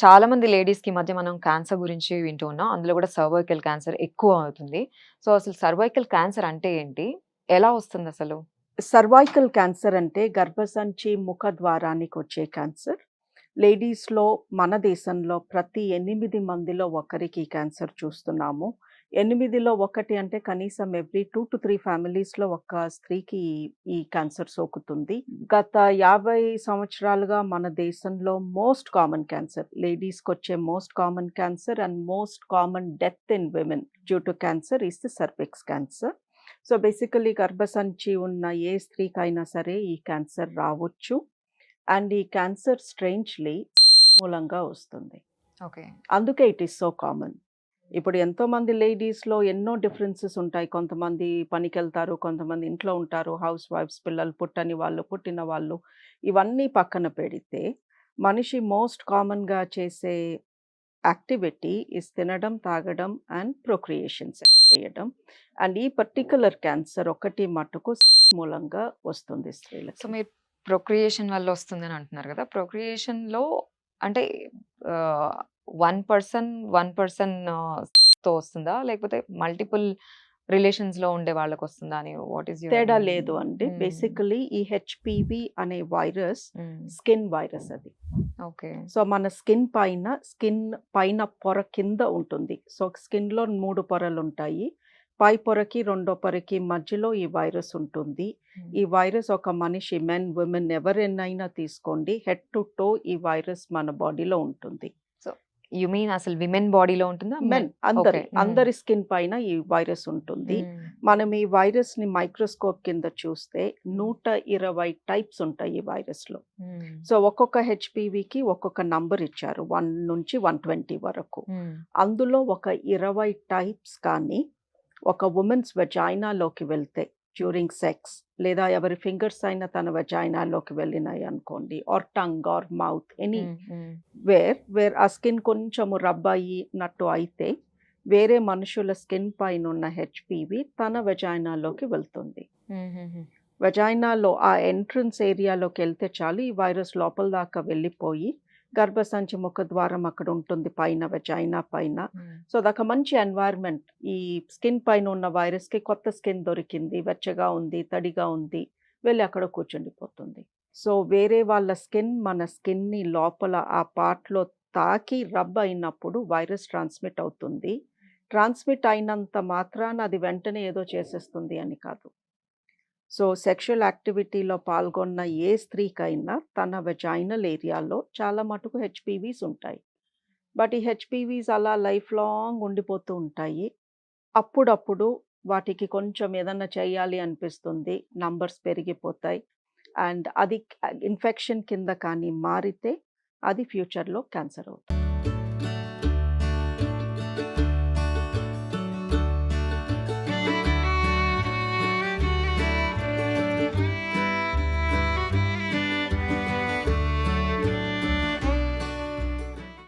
చాలా మంది లేడీస్కి మధ్య మనం క్యాన్సర్ గురించి వింటూ ఉన్నాం. అందులో కూడా సర్వైకల్ క్యాన్సర్ ఎక్కువ అవుతుంది. సో, అసలు సర్వైకల్ క్యాన్సర్ అంటే ఏంటి? ఎలా వస్తుంది అసలు సర్వైకల్ క్యాన్సర్ అంటే గర్భసంచి ముఖ ద్వారానికి వచ్చే క్యాన్సర్. లేడీస్‌లో మన దేశంలో ప్రతి ఎనిమిది మందిలో ఒకరికి క్యాన్సర్ చూస్తున్నాము. 8లో ఒకటి అంటే కనీసం ఎవ్రీ 2-3 ఫ్యామిలీస్‌లో ఒక స్త్రీకి ఈ- క్యాన్సర్ సోకుతుంది. గత 50 సంవత్సరాలుగా మన దేశంలో most common cancer లేడీస్‌కొచ్చే most common cancer and most common death in women due to cancer is the cervix cancer. So, basically గర్భసంచి ఉన్న ఏ స్త్రీకైనా సరే ఈ క్యాన్సర్ రావచ్చు. అండ్ ఈ క్యాన్సర్ స్ట్రేంజ్‌లీ మూలంగా వస్తుంది. ఓకే. అందుకే ఇట్ ఈస్ సో కామన్. ఇప్పుడు ఎంతోమంది లేడీస్‌లో ఎన్నో డిఫరెన్సెస్ ఉంటాయి. కొంతమంది పనికెళ్తారు, కొంతమంది ఇంట్లో ఉంటారు. హౌస్ వైఫ్స్, పిల్లలు పుట్టని వాళ్ళు, పుట్టిన వాళ్ళు ఇవన్నీ పక్కన పెడితే మనిషి మోస్ట్ కామన్‌గా చేసే యాక్టివిటీ ఈస్ తినడం, తాగడం అండ్ ప్రొక్రియేషన్స్ చేయడం. అండ్ ఈ పర్టిక్యులర్ క్యాన్సర్ ఒకటి మటుకు సెక్స్ మూలంగా వస్తుంది సో, స్త్రీలకి. మీరు ప్రొక్రియేషన్ వల్ల వస్తుందని అంటున్నారు కదా! ప్రొక్రియేషన్‌లో అంటే వన్ పర్సన్, వన్ పర్సన్‌తో వస్తుందా? లేకపోతే మల్టిపుల్ రిలేషన్స్‌లో ఉండే వాళ్ళకొస్తుందా అని వాట్ ఈస్ తేడా లేదు అండి. హ్మ్. బేసికల్లీ ఈ హెచ్‌పివి అనే వైరస్. స్కిన్ వైరస్ అది. ఓకే. సో, మన స్కిన్ పైన స్కిన్ పైన పొర కింద ఉంటుంది. సో, స్కిన్‌లో 3 పొరలుంటాయి. పై పొరకి, రెండో పొరకి మధ్యలో ఈ వైరస్ ఉంటుంది. ఈ వైరస్ ఒక మనిషి మెన్, విమెన్ ఎవరినైనా తీసుకోండి హెడ్ టు టో ఈ వైరస్ మన బాడీలో ఉంటుంది. యూ మీన్ అసలు విమెన్ బాడీలో ఉంటుందా? మెన్ అందరి. అందరి స్కిన్ పైన ఈ వైరస్ ఉంటుంది. మనం ఈ వైరస్‌ని మైక్రోస్కోప్ కింద చూస్తే 120 టైప్స్ ఉంటాయి ఈ వైరస్‌లో. హ్మ్. సో, ఒక్కొక్క హెచ్‌పివికి ఒక్కొక్క నంబర్ ఇచ్చారు. 1 నుంచి 120 వరకు. హ్మ్. అందులో ఒక 20 టైప్స్ కానీ ఒక వుమెన్స్ వెజైనాలోకి వెళ్తే డ్యూరింగ్ సెక్స్ లేదా ఎవరి ఫింగర్స్ అయినా తన వెజైనాలోకి వెళ్ళినాయి అనుకోండి or tongue or mouth any. Where where ఆ స్కిన్ కొంచెము రబ్ అయ్యినట్టు అయితే వేరే మనుషుల స్కిన్ పైన ఉన్న హెచ్‌పివి తన వెజైనాలోకి వెళ్తుంది. హుహుహు. వెజైనాలో ఆ ఎంట్రన్స్ ఏరియాలోకి వెళ్తే చాలు ఈ వైరస్ లోపల దాకా వెళ్ళిపోయి గర్భసంచి ముఖద్వారం అక్కడ ఉంటుంది పైన వెజైనా పైన. సో, అదొక మంచి ఎన్వైర్న్‌మెంట్. ఈ స్కిన్ పైన ఉన్న వైరస్‌కి కొత్త స్కిన్ దొరికింది. వెచ్చగా ఉంది, తడిగా ఉంది. వెళ్ళి అక్కడ కూర్చుండిపోతుంది. సో, వేరే వాళ్ళ స్కిన్ మన స్కిన్‌ని లోపల ఆ పార్ట్‌లో తాకి రబ్ అయినప్పుడు వైరస్ ట్రాన్స్‌మిట్ అవుతుంది. ట్రాన్స్‌మిట్ అయినంత మాత్రాన అది వెంటనే ఏదో చేసేస్తుంది అని కాదు. సో, సెక్షువల్ యాక్టివిటీలో పాల్గొన్న ఏ స్త్రీకైనా తన వెజైనల్ ఏరియాలో చాలా మటుకు హెచ్‌పివీస్ ఉంటాయి. బట్ ఈ హెచ్‌పివీస్ అలా లైఫ్ లాంగ్ ఉండిపోతూ ఉంటాయి. అప్పుడప్పుడు వాటికి కొంచెం ఏదన్నా చేయాలి అనిపిస్తుంది. నంబర్స్ పెరిగిపోతాయి. అండ్ అది ఇన్ఫెక్షన్ కింద కానీ మారితే అది ఫ్యూచర్‌లో క్యాన్సర్ అవుతుంది.